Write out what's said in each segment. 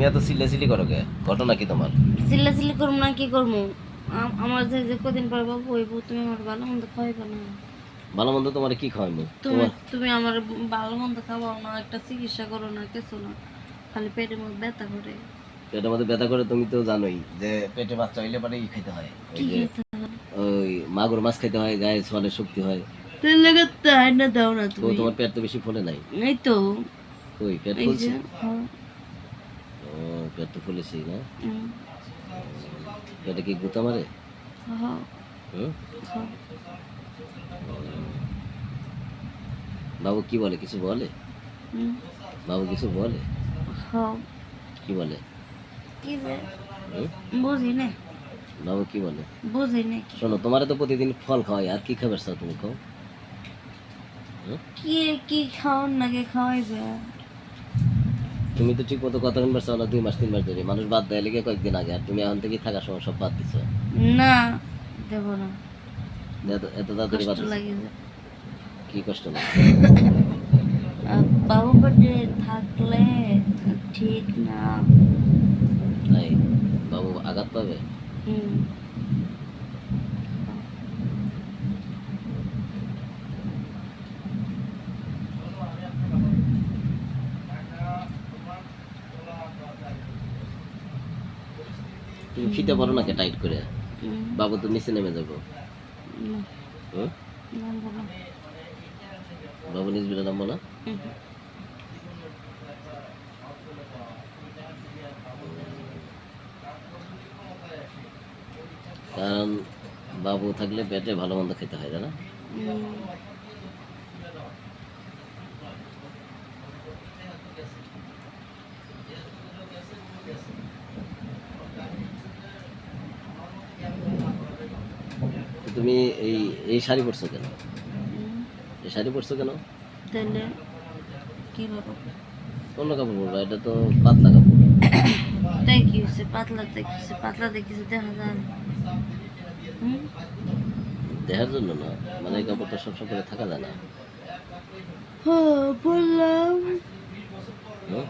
তুমি এত চিল্লাচিল্লি করো কে? ঘটনা কি তোমার? চিল্লা চিল্লি করব না কি করব আম- আমার যে যে কদিন পর বাবু হইব তুমি আমার ভালো মন্দ খাওয়াইবে না। ভালো মন্দ তোমার কি খাওয়াইবো? তুমি তুমি আমার ভালো মন্দ খাওয়াও না একটা চিকিৎসা করো না কিছু না। খালি পেটের মধ্যে ব্যথা করে। পেটের মধ্যে ব্যথা করে তুমি তো জানোই যে পেটে বাচ্চা হইলে পরে ই খাইতে হয়? ওই কি খেতে হবে? ওই মাগুর মাছ খাইতে হয় গায়ে সোয়ালের শক্তি হয়। তেল লেগে তাই না দাও না তুমি। তোমার পেট তো বেশি ফলে নাই? এই তো। ওই পেট ফুলছে? হ্যাঁ, পেট তো ফুলেছি না পেটে কি গুতা মারে। বাবু কি বলে? কিছু বলে? হুম, বাবু কিছু বলে। কি বলে? বুঝি না। বাবু কি বলে? বুঝি না শোনো তোমারে তো প্রতিদিন ফল খাওয়াই আর কি খাবার চাও তুমি খাও? কি কি খাওয়ান নাকি খাওয়াইবে তুমি তো ঠিক মতো কথা শুনবার চাও না দুই মাস তিন মাস ধরে। মানুষ বাদ দেয় লেগে কয়েকদিন আগে আর তুমি এখন থেকে থাকার সময় সব বাদ দিচ্ছ না দেব না। এত এত তাড়াতাড়ি বাদ লাগে কি কষ্ট আর বাবু পেটে থাকলে ঠিক না। তাই বাবু আঘাত পাবে? হুম। তুমি ফিতে পারো নাকি টাইট করে। বাবু তো নিচে নেমে যাব? বাবু নিজ বেড়ে নামবো না? কারণ বাবু থাকলে পেটে ভালো মন্দ খেতে হয় না? তুমি এই এই শাড়ি পরছো কেন? এই শাড়ি পরছো কেন? তাহলে কি বাবা অন্য কাপড় পরবা এটা তো পাতলা কাপড়। তাই কি হয়েছে পাতলা দেখিছে পাতলা দেখিছে দেখা যায় হুম? দেখার জন্য না মানে এই কাপড়টা সবসময় পরে থাকা যায় না। হ্যাঁ বললাম। হুম?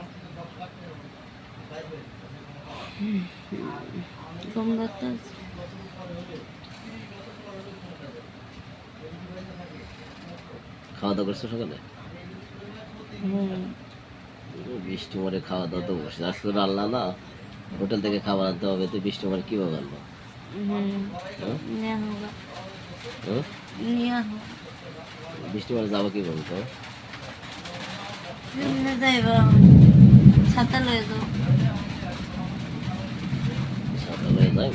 খাওয়া দাওয়া করছ সকালে? হুম। বৃষ্টি মরে খাওয়া দাওয়া তো বসে। আজকে রান্না না। হোটেল থেকে খাবার আনতে হবে তো বৃষ্টি মরে কীভাবে আনব? বৃষ্টি মরে যাব কি বলতো? ছাতা লয়ে যাও সকালে যাই